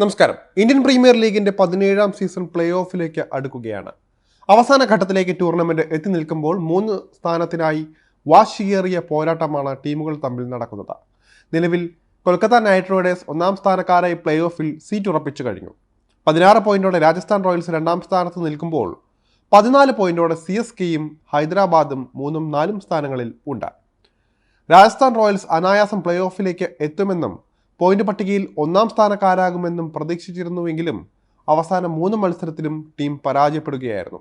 നമസ്കാരം. Indian premier ലീഗിന്റെ പതിനേഴാം സീസൺ പ്ലേ ഓഫിലേക്ക് അടുക്കുകയാണ്. അവസാന ഘട്ടത്തിലേക്ക് ടൂർണമെന്റ് എത്തി നിൽക്കുമ്പോൾ മൂന്ന് സ്ഥാനത്തിനായി വാശിയേറിയ പോരാട്ടമാണ് ടീമുകൾ തമ്മിൽ നടക്കുന്നത്. നിലവിൽ കൊൽക്കത്ത നൈറ്റ് റൈഡേഴ്സ് ഒന്നാം സ്ഥാനക്കാരായി പ്ലേ ഓഫിൽ സീറ്റ് ഉറപ്പിച്ചു കഴിഞ്ഞു. പതിനാറ് പോയിന്റോടെ രാജസ്ഥാൻ റോയൽസ് രണ്ടാം സ്ഥാനത്ത് നിൽക്കുമ്പോൾ പതിനാല് പോയിന്റോടെ സി എസ് കെയും ഹൈദരാബാദും മൂന്നും നാലും സ്ഥാനങ്ങളിൽ ഉണ്ട്. രാജസ്ഥാൻ റോയൽസ് അനായാസം പ്ലേ ഓഫിലേക്ക് എത്തുമെന്നും പോയിന്റ് പട്ടികയിൽ ഒന്നാം സ്ഥാനക്കാരാകുമെന്നും പ്രതീക്ഷിച്ചിരുന്നുവെങ്കിലും അവസാന മൂന്ന് മത്സരത്തിലും ടീം പരാജയപ്പെടുകയായിരുന്നു.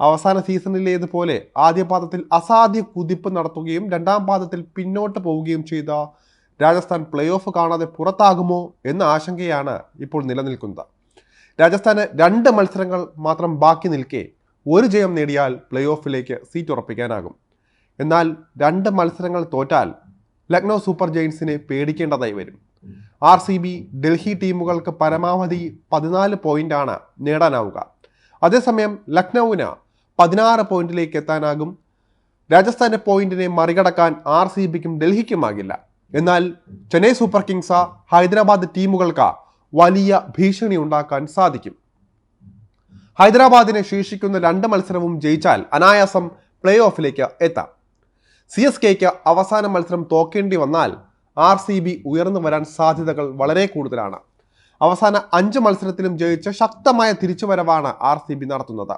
അവസാന സീസണിലേതുപോലെ ആദ്യ പാദത്തിൽ അസാധ്യ കുതിപ്പ് നടത്തുകയും രണ്ടാം പാദത്തിൽ പിന്നോട്ട് പോവുകയും ചെയ്ത രാജസ്ഥാൻ പ്ലേ ഓഫ് കാണാതെ പുറത്താകുമോ എന്ന ആശങ്കയാണ് ഇപ്പോൾ നിലനിൽക്കുന്നത്. രാജസ്ഥാന് രണ്ട് മത്സരങ്ങൾ മാത്രം ബാക്കി നിൽക്കെ ഒരു ജയം നേടിയാൽ പ്ലേ ഓഫിലേക്ക് സീറ്റ് ഉറപ്പിക്കാനാകും. എന്നാൽ രണ്ട് മത്സരങ്ങൾ തോറ്റാൽ ലക്നൗ സൂപ്പർ ജയിൻസിനെ പേടിക്കേണ്ടതായി വരും. ആർ സി ബി ഡൽഹി ടീമുകൾക്ക് പരമാവധി പതിനാല് പോയിന്റാണ് നേടാനാവുക. അതേസമയം ലക്നൌവിന് പതിനാറ് പോയിന്റിലേക്ക് എത്താനാകും. രാജസ്ഥാന്റെ പോയിന്റിനെ മറികടക്കാൻ ആർ സി ബിക്കും ഡൽഹിക്കുമാകില്ല എന്നാൽ ചെന്നൈ സൂപ്പർ കിങ്സ് ഹൈദരാബാദ് ടീമുകൾക്ക് വലിയ ഭീഷണി ഉണ്ടാക്കാൻ സാധിക്കും. ഹൈദരാബാദിനെ ശേഷിക്കുന്ന രണ്ട് മത്സരവും ജയിച്ചാൽ അനായാസം പ്ലേ ഓഫിലേക്ക് എത്താം. സി എസ് കെക്ക് അവസാന മത്സരം തോക്കേണ്ടി വന്നാൽ ആർ സി ബി ഉയർന്നു വരാൻ സാധ്യതകൾ വളരെ കൂടുതലാണ്. അവസാന അഞ്ച് മത്സരത്തിലും ജയിച്ച ശക്തമായ തിരിച്ചുവരവാണ് ആർ സി ബി നടത്തുന്നത്.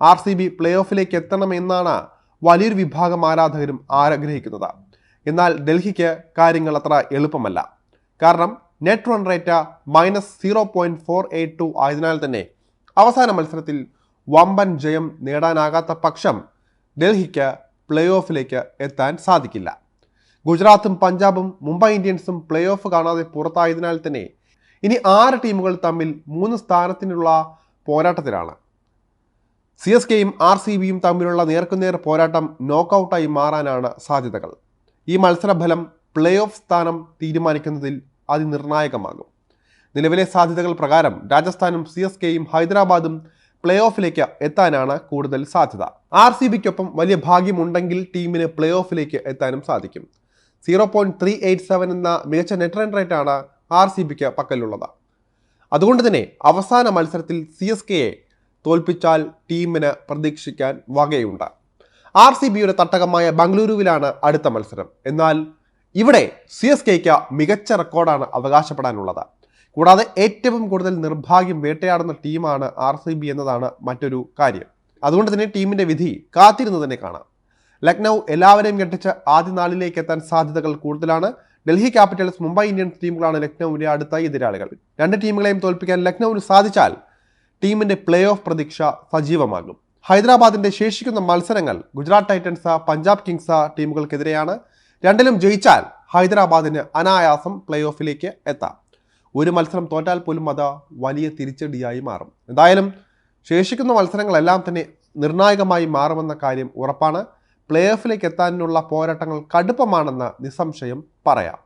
ആർ സി ബി പ്ലേ ഓഫിലേക്ക് എത്തണമെന്നാണ് വലിയൊരു വിഭാഗം ആരാധകരും ആഗ്രഹിക്കുന്നത്. എന്നാൽ ഡൽഹിക്ക് കാര്യങ്ങൾ അത്ര എളുപ്പമല്ല. കാരണം net run rate minus zero point four eight two ആയതിനാൽ തന്നെ അവസാന മത്സരത്തിൽ വമ്പൻ ജയം നേടാനാകാത്ത പക്ഷം ഡൽഹിക്ക് പ്ലേ ഓഫിലേക്ക് എത്താൻ സാധിക്കില്ല. ഗുജറാത്തും പഞ്ചാബും മുംബൈ ഇന്ത്യൻസും പ്ലേ ഓഫ് കാണാതെ പുറത്തായതിനാൽ തന്നെ ഇനി ആറ് ടീമുകൾ തമ്മിൽ മൂന്ന് സ്ഥാനത്തിനുള്ള പോരാട്ടത്തിലാണ്. സി എസ് കെയും ആർ സി ബിയും തമ്മിലുള്ള നേർക്കുനേർ പോരാട്ടം നോക്കൌട്ടായി മാറാനാണ് സാധ്യതകൾ. ഈ മത്സരഫലം പ്ലേ ഓഫ് സ്ഥാനം തീരുമാനിക്കുന്നതിൽ അതിനിർണായകമാകും. നിലവിലെ സാധ്യതകൾ പ്രകാരം രാജസ്ഥാനും സി എസ് കെയും ഹൈദരാബാദും പ്ലേ ഓഫിലേക്ക് എത്താനാണ് കൂടുതൽ സാധ്യത. ആർ സി ബിക്കൊപ്പം വലിയ ഭാഗ്യമുണ്ടെങ്കിൽ ടീമിന് പ്ലേ ഓഫിലേക്ക് എത്താനും സാധിക്കും. Zero point three eight seven എന്ന മികച്ച നെറ്റ് റൺ റേറ്റാണ് ആർ സി ബിക്ക് പക്കലുള്ളത് അതുകൊണ്ട് തന്നെ അവസാന മത്സരത്തിൽ സി എസ് കെയെ തോൽപ്പിച്ചാൽ ടീമിന് പ്രതീക്ഷിക്കാൻ വകയുണ്ട്. ആർ സി ബിയുടെ തട്ടകമായ ബംഗളൂരുവിലാണ് അടുത്ത മത്സരം. എന്നാൽ ഇവിടെ സി എസ് കെയ്ക്ക് മികച്ച റെക്കോർഡാണ് അവകാശപ്പെടാനുള്ളത്. കൂടാതെ ഏറ്റവും കൂടുതൽ നിർഭാഗ്യം വേട്ടയാടുന്ന ടീമാണ് ആർ സി ബി എന്നതാണ് മറ്റൊരു കാര്യം. അതുകൊണ്ട് തന്നെ ടീമിന്റെ വിധി കാത്തിരുന്ന് തന്നെ കാണാം. ലക്നൗ എല്ലാവരെയും ഞെട്ടിച്ച് ആദ്യ നാളിലേക്ക് എത്താൻ സാധ്യതകൾ കൂടുതലാണ്. ഡൽഹി ക്യാപിറ്റൽസ് മുംബൈ ഇന്ത്യൻസ് ടീമുകളാണ് ലക്നൌവിന്റെ അടുത്ത എതിരാളികൾ. രണ്ട് ടീമുകളെയും തോൽപ്പിക്കാൻ ലക്നൌവിന് സാധിച്ചാൽ ടീമിന്റെ പ്ലേ ഓഫ് പ്രതീക്ഷ സജീവമാകും. ഹൈദരാബാദിന്റെ ശേഷിക്കുന്ന മത്സരങ്ങൾ ഗുജറാത്ത് ടൈറ്റൻസ് പഞ്ചാബ് കിങ്സ് ടീമുകൾക്കെതിരെയാണ്. രണ്ടിലും ജയിച്ചാൽ ഹൈദരാബാദിന് അനായാസം പ്ലേ ഓഫിലേക്ക് എത്താം. ഒരു മത്സരം തോറ്റാൽ പോലും അത് വലിയ തിരിച്ചടിയായി മാറും. എന്തായാലും ശേഷിക്കുന്ന മത്സരങ്ങളെല്ലാം തന്നെ നിർണായകമായി മാറുമെന്ന കാര്യം ഉറപ്പാണ്. പ്ലേ ഓഫിലേക്ക് എത്താനുള്ള പോരാട്ടങ്ങൾ കടുപ്പമാണെന്ന് നിസ്സംശയം പറയാം.